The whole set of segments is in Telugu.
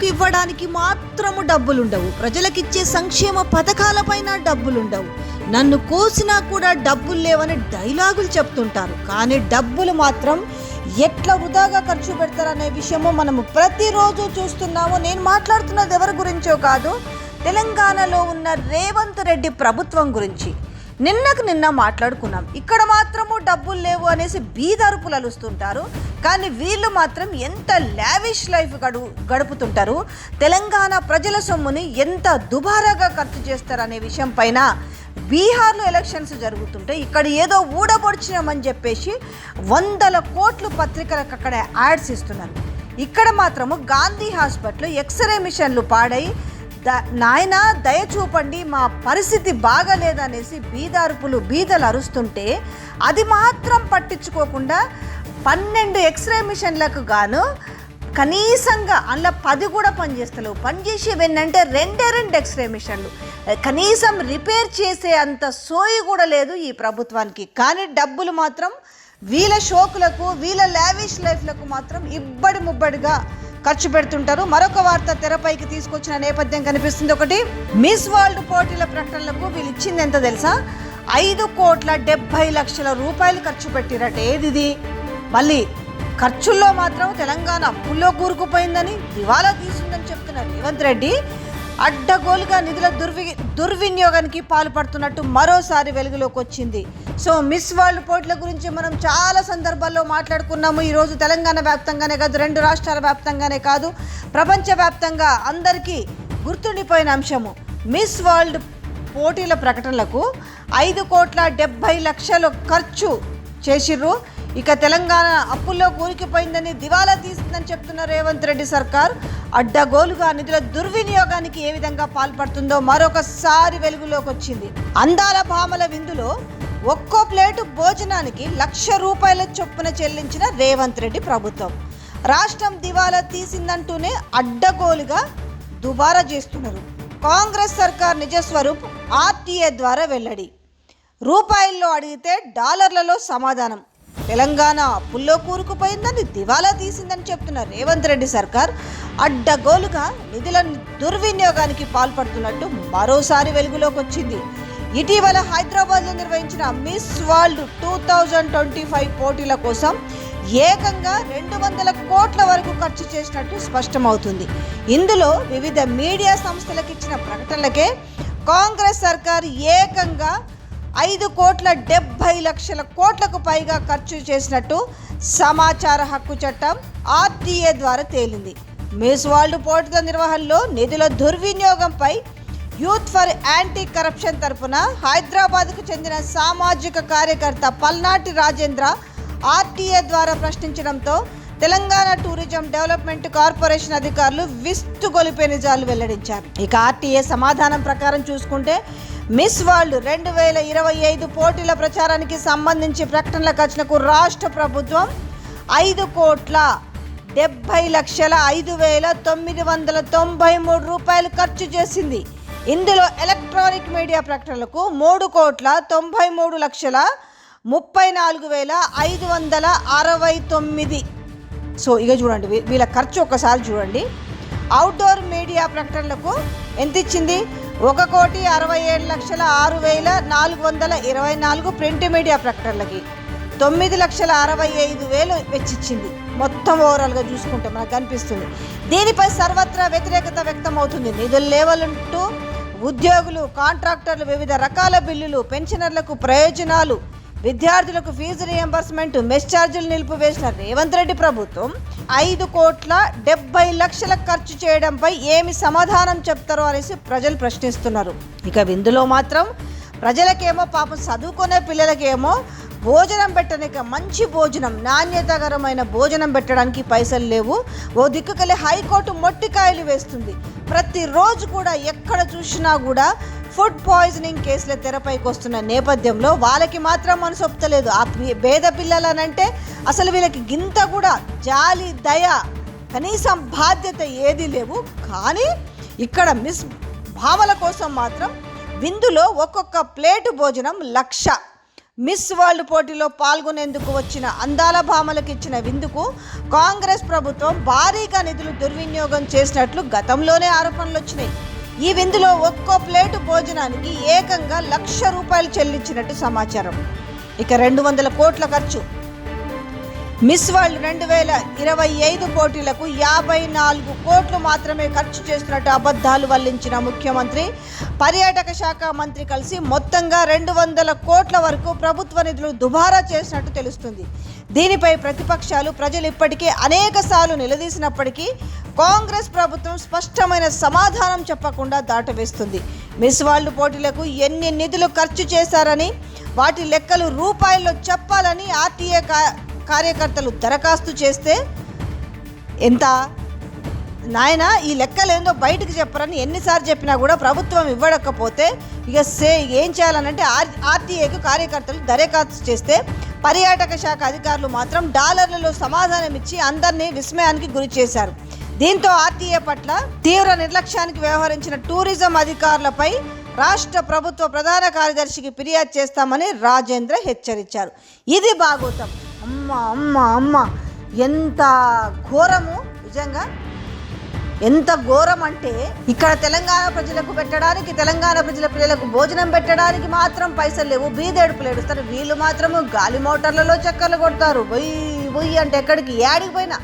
ప్రజలకు ఇవ్వడానికి మాత్రము డబ్బులుండవు. ప్రజలకిచ్చే సంక్షేమ పథకాలపైన డబ్బులుండవు. నన్ను కోసినా కూడా డబ్బులు లేవని డైలాగులు చెప్తుంటారు. కానీ డబ్బులు మాత్రం ఎట్లా వృధాగా ఖర్చు పెడతారనే విషయము మనము ప్రతిరోజు చూస్తున్నాము. నేను మాట్లాడుతున్నది ఎవరి గురించో కాదు తెలంగాణలో ఉన్న రేవంత్ రెడ్డి ప్రభుత్వం గురించి. నిన్నకు నిన్న మాట్లాడుకున్నాం. ఇక్కడ మాత్రము డబ్బులు లేవు అనేసి బీదరుపులు అలుస్తుంటారు కానీ వీళ్ళు మాత్రం ఎంత లావిష్ లైఫ్ గడు గడుపుతుంటారు. తెలంగాణ ప్రజల సొమ్ముని ఎంత దుబారాగా ఖర్చు చేస్తారు అనే విషయం పైన బీహార్లో ఎలక్షన్స్ జరుగుతుంటే ఇక్కడ ఏదో ఊడబొడిచినామని చెప్పేసి వందల కోట్లు పత్రికలకు అక్కడ యాడ్స్ ఇస్తున్నారు. ఇక్కడ మాత్రము గాంధీ హాస్పిటల్ ఎక్స్రే మిషన్లు పాడై నాయన దయ చూపండి మా పరిస్థితి బాగలేదనేసి బీదార్పులు బీదలు అరుస్తుంటే అది మాత్రం పట్టించుకోకుండా పన్నెండు ఎక్స్రే మిషన్లకు గాను కనీసంగా అందులో పది కూడా పనిచేస్తలేవు. పనిచేసేవి ఏంటంటే రెండే రెండు ఎక్స్రే మిషన్లు. కనీసం రిపేర్ చేసే అంత సోయి కూడా లేదు ఈ ప్రభుత్వానికి. కానీ డబ్బులు మాత్రం వీళ్ళ షోకులకు వీళ్ళ లావిష్ లైఫ్లకు మాత్రం ఇబ్బడి ముబ్బడిగా ఖర్చు పెడుతుంటారు. మరొక వార్త తెరపైకి తీసుకొచ్చిన నేపథ్యం కనిపిస్తుంది. ఒకటి మిస్ వరల్డ్ పోటీల ప్రకటనలకు వీళ్ళు ఇచ్చింది ఎంత తెలుసా? ఐదు కోట్ల డెబ్బై లక్షల రూపాయలు ఖర్చు పెట్టిరట. ఏది ఇది మళ్ళీ ఖర్చుల్లో మాత్రం తెలంగాణ అప్పుల్లో కూరుకుపోయిందని దివాలా తీసిందని చెప్తున్నారు రేవంత్ రెడ్డి. అడ్డగోలుగా నిధుల దుర్వి దుర్వినియోగానికి పాల్పడుతున్నట్టు మరోసారి వెలుగులోకి వచ్చింది. సో మిస్ వరల్డ్ పోటీల గురించి మనం చాలా సందర్భాల్లో మాట్లాడుకున్నాము. ఈరోజు తెలంగాణ వ్యాప్తంగానే కాదు రెండు రాష్ట్రాల వ్యాప్తంగానే కాదు ప్రపంచవ్యాప్తంగా అందరికీ గుర్తుండిపోయిన అంశము. మిస్ వరల్డ్ పోటీల ప్రకటనలకు ఐదు కోట్ల డెబ్బై లక్షలు ఖర్చు చేసిర్రు. ఇక తెలంగాణ అప్పుల్లో కూలికిపోయిందని దివాలా తీసిందని చెప్తున్న రేవంత్ రెడ్డి సర్కార్ అడ్డగోలుగా నిధుల దుర్వినియోగానికి ఏ విధంగా పాల్పడుతుందో మరొకసారి వెలుగులోకి వచ్చింది అందాల భామల విందులో ఒక్కో ప్లేటు భోజనానికి లక్ష రూపాయల చొప్పున చెల్లించిన రేవంత్ రెడ్డి ప్రభుత్వం. రాష్ట్రం దివాలా తీసిందంటూనే అడ్డగోలుగా దుబారా చేస్తున్నారు. కాంగ్రెస్ సర్కార్ నిజస్వరూప్ ఆర్టీఏ ద్వారా వెల్లడి. రూపాయల్లో అడిగితే డాలర్లలో సమాధానం. తెలంగాణ అప్పుల్లో కూరుకుపోయిందని దివాలా తీసిందని చెప్తున్న రేవంత్ రెడ్డి సర్కార్ అడ్డగోలుగా నిధుల దుర్వినియోగానికి పాల్పడుతున్నట్టు మరోసారి వెలుగులోకి వచ్చింది. ఇటీవల హైదరాబాద్లో నిర్వహించిన Miss World two thousand twenty five పోటీల కోసం ఏకంగా రెండు వందల కోట్ల వరకు ఖర్చు చేసినట్టు స్పష్టమవుతుంది. ఇందులో వివిధ మీడియా సంస్థలకు ఇచ్చిన ప్రకటనలకే కాంగ్రెస్ సర్కార్ ఏకంగా ఐదు కోట్ల డెబ్బై లక్షల కోట్లకు పైగా ఖర్చు చేసినట్టు సమాచార హక్కు చట్టం ఆర్టీఏ ద్వారా తేలింది. మిస్ వరల్డ్ పోటీల నిర్వహణలో నిధుల దుర్వినియోగంపై యూత్ ఫర్ యాంటీ కరప్షన్ తరపున హైదరాబాద్కు చెందిన సామాజిక కార్యకర్త పల్నాటి రాజేంద్ర ఆర్టీఏ ద్వారా ప్రశ్నించడంతో తెలంగాణ టూరిజం డెవలప్మెంట్ కార్పొరేషన్ అధికారులు విస్తుగొలిపే నిజాలు వెల్లడించారు. ఇక ఆర్టీఏ సమాధానం ప్రకారం చూసుకుంటే మిస్ వరల్డ్ రెండు వేల ఇరవై ఐదు పోటీల ప్రచారానికి సంబంధించి ప్రకటనల ఖర్చులకు రాష్ట్ర ప్రభుత్వం ఐదు కోట్ల డెబ్బై లక్షల ఐదు వేల తొమ్మిది వందల తొంభై మూడు రూపాయలు ఖర్చు చేసింది. ఇందులో ఎలక్ట్రానిక్ మీడియా ప్రకటనలకు మూడు కోట్ల తొంభై మూడు లక్షల ముప్పై నాలుగు వేల ఐదు వందల అరవై తొమ్మిది సో ఇక చూడండి వీళ్ళ ఖర్చు ఒకసారి చూడండి. అవుట్డోర్ మీడియా ప్రకటనలకు ఎంత ఇచ్చింది? ఒక కోటి అరవై ఏడు లక్షల ఆరు వేల నాలుగు వందల ఇరవై నాలుగు ప్రింట్ మీడియా ప్రకటనలకి తొమ్మిది లక్షల అరవై ఐదు వేలు వెచ్చిచ్చింది. మొత్తం ఓవరాల్గా చూసుకుంటే మనకు కనిపిస్తుంది. దీనిపై సర్వత్రా వ్యతిరేకత వ్యక్తం అవుతుంది నిధులు లేవలంటూ ఉద్యోగులు కాంట్రాక్టర్లు వివిధ రకాల బిల్లులు పెన్షనర్లకు ప్రయోజనాలు విద్యార్థులకు ఫీజు రియంబర్స్మెంట్ మెస్ ఛార్జీలు నిలిపివేసిన రేవంత్ రెడ్డి ప్రభుత్వం ఐదు కోట్ల డెబ్బై లక్షల ఖర్చు చేయడంపై ఏమి సమాధానం చెప్తారో అనేసి ప్రజలు ప్రశ్నిస్తున్నారు. ఇక విందులో మాత్రం ప్రజలకేమో పాపం చదువుకునే పిల్లలకేమో భోజనం పెట్టనిక మంచి భోజనం నాణ్యతకరమైన భోజనం పెట్టడానికి పైసలు లేవు. ఓ దిక్కుకెళ్ళి హైకోర్టు మొట్టికాయలు వేస్తుంది. ప్రతిరోజు కూడా ఎక్కడ చూసినా కూడా ఫుడ్ పాయిజనింగ్ కేసుల తెరపైకి వస్తున్న నేపథ్యంలో వాళ్ళకి మాత్రం మనసు ఆ పి- పేద పిల్లలనంటే అసలు వీళ్ళకి గింత కూడా జాలి దయ కనీసం బాధ్యత ఏదీ లేవు. కానీ ఇక్కడ మిస్ భావల కోసం మాత్రం విందులో ఒక్కొక్క ప్లేటు భోజనం లక్ష. మిస్ వరల్డ్ పోటీలో పాల్గొనేందుకు వచ్చిన అందాల భామలకు ఇచ్చిన విందుకు కాంగ్రెస్ ప్రభుత్వం భారీగా నిధులు దుర్వినియోగం చేసినట్లు గతంలోనే ఆరోపణలు వచ్చినాయి ఈ విందులో ఒక్కో ప్లేటు భోజనానికి ఏకంగా లక్ష రూపాయలు చెల్లించినట్టు సమాచారం. ఇక రెండు వందల కోట్ల ఖర్చు. మిస్ వరల్డ్ రెండు వేల ఇరవై ఐదు పోటీలకు యాభై నాలుగు కోట్లు మాత్రమే ఖర్చు చేస్తున్నట్టు అబద్ధాలు వల్లించిన ముఖ్యమంత్రి. పర్యాటక శాఖ మంత్రి కలిసి మొత్తంగా రెండు వందల కోట్ల వరకు ప్రభుత్వ నిధులు దుబారా చేసినట్టు తెలుస్తుంది. దీనిపై ప్రతిపక్షాలు ప్రజలు ఇప్పటికే అనేక సార్లు నిలదీసినప్పటికీ కాంగ్రెస్ ప్రభుత్వం స్పష్టమైన సమాధానం చెప్పకుండా దాటవేస్తుంది. మిస్ వరల్డ్ పోటీలకు ఎన్ని నిధులు ఖర్చు చేశారని వాటి లెక్కలు రూపాయల్లో చెప్పాలని ఆర్టీఏ కా- కార్యకర్తలు దరఖాస్తు చేస్తే ఎంత? నాయన ఈ లెక్కలేందో బయటకు చెప్పరని ఎన్నిసార్లు చెప్పినా కూడా ప్రభుత్వం ఇవ్వడకపోతే ఇక సే ఏం చేయాలనంటే ఆర్ ఆర్టీఏకు కార్యకర్తలు దరఖాస్తు చేస్తే పర్యాటక శాఖ అధికారులు మాత్రం డాలర్లలో సమాధానం ఇచ్చి అందరినీ విస్మయానికి గురి చేశారు దీంతో ఆర్టీఏ పట్ల తీవ్ర నిర్లక్ష్యానికి వ్యవహరించిన టూరిజం అధికారులపై రాష్ట్ర ప్రభుత్వ ప్రధాన కార్యదర్శికి ఫిర్యాదు చేస్తామని రాజేంద్ర హెచ్చరించారు. ఇది భాగోతం. అమ్మ అమ్మ అమ్మ. ఎంత ఘోరము నిజంగా? ఎంత ఘోరం అంటే ఇక్కడ తెలంగాణ ప్రజలకు పెట్టడానికి తెలంగాణ ప్రజల పిల్లలకు భోజనం పెట్టడానికి మాత్రం పైసలు లేవు. బీదేడుపులు ఏడుస్తారు. వీళ్ళు మాత్రము గాలి మోటార్లలో చక్కర్లు కొడతారు. బొయ్యి బొయ్యి అంటే ఎక్కడికి? ఏడికి పోయినా.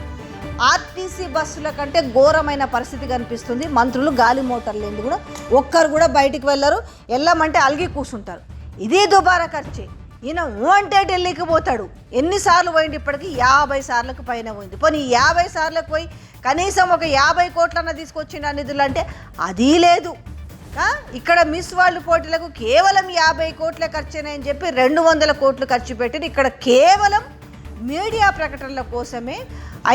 ఆర్టీసీ బస్సుల కంటే ఘోరమైన పరిస్థితి కనిపిస్తుంది. మంత్రులు గాలి మోటార్ లేని కూడా ఒక్కరు కూడా బయటికి వెళ్ళరు. వెళ్ళమంటే అలిగి కూర్చుంటారు. ఇదే దుబారా ఖర్చే. ఈయన అంటే ఢిల్లీకి పోతాడు. ఎన్నిసార్లు పోయింది ఇప్పటికీ? యాభై సార్లకు పైన పోయింది పోనీ యాభై సార్లకు పోయి కనీసం ఒక యాభై కోట్లన్న తీసుకొచ్చిన నిధులు అంటే అది లేదు. ఇక్కడ మిస్ వరల్డ్ పోటీలకు కేవలం యాభై కోట్ల ఖర్చునని చెప్పి రెండు వందల కోట్లు ఖర్చు పెట్టిన ఇక్కడ కేవలం మీడియా ప్రకటనల కోసమే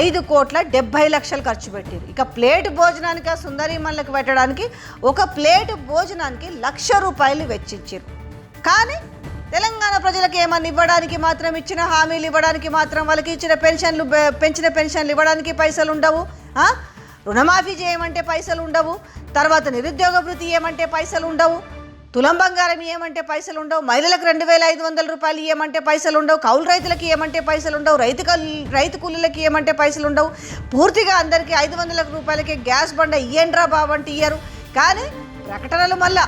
ఐదు కోట్ల డెబ్బై లక్షలు ఖర్చు పెట్టారు. ఇక ప్లేట్ భోజనానికి ఆ సుందరీమణులకు పెట్టడానికి ఒక ప్లేట్ భోజనానికి లక్ష రూపాయలు వెచ్చించారు. కానీ తెలంగాణ ప్రజలకు ఏమన్నా ఇవ్వడానికి మాత్రం ఇచ్చిన హామీలు ఇవ్వడానికి మాత్రం వాళ్ళకి ఇచ్చిన పెన్షన్లు పెంచిన పెన్షన్లు ఇవ్వడానికి పైసలు ఉండవు రుణమాఫీ చేయమంటే పైసలు ఉండవు తర్వాత నిరుద్యోగ వృత్తి ఏమంటే పైసలు ఉండవు. తులం బంగారం ఏమంటే పైసలు ఉండవు మహిళలకు రెండు వేల ఐదు వందల రూపాయలు ఏమంటే పైసలు ఉండవు కౌలు రైతులకు ఏమంటే పైసలు ఉండవు రైతు రైతు కూలీలకు ఏమంటే పైసలు ఉండవు. పూర్తిగా అందరికీ ఐదు వందల రూపాయలకి గ్యాస్ బండ ఇయ్యండ్రా బాబు అంటే ఇయ్యరు. కానీ ప్రకటనలు మళ్ళా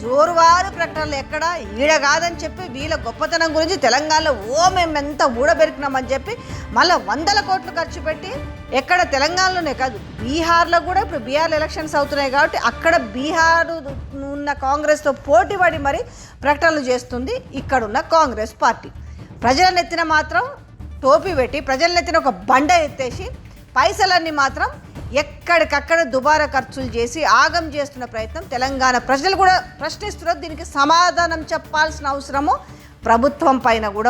జోరువారు ప్రకటనలు ఎక్కడ? ఈడ కాదని చెప్పి వీళ్ళ గొప్పతనం గురించి తెలంగాణలో ఓ మేము ఎంత ఊడబెరికినామని చెప్పి మళ్ళీ వందల కోట్లు ఖర్చు పెట్టి ఎక్కడ తెలంగాణలోనే కాదు బీహార్లో కూడా ఇప్పుడు బీహార్ ఎలక్షన్స్ అవుతున్నాయి కాబట్టి అక్కడ బీహార్ ఉన్న కాంగ్రెస్తో పోటీ పడి మరి ప్రకటనలు చేస్తుంది ఇక్కడున్న కాంగ్రెస్ పార్టీ. ప్రజల ఎత్తిన మాత్రం టోపీ పెట్టి ప్రజల ఎత్తిన ఒక బండ ఎత్తేసి పైసలన్నీ మాత్రం ఎక్కడికక్కడ దుబారా ఖర్చులు చేసి ఆగం చేస్తున్న ప్రయత్నం తెలంగాణ ప్రజలు కూడా ప్రశ్నిస్తున్నారు. దీనికి సమాధానం చెప్పాల్సిన అవసరము ప్రభుత్వం పైన కూడా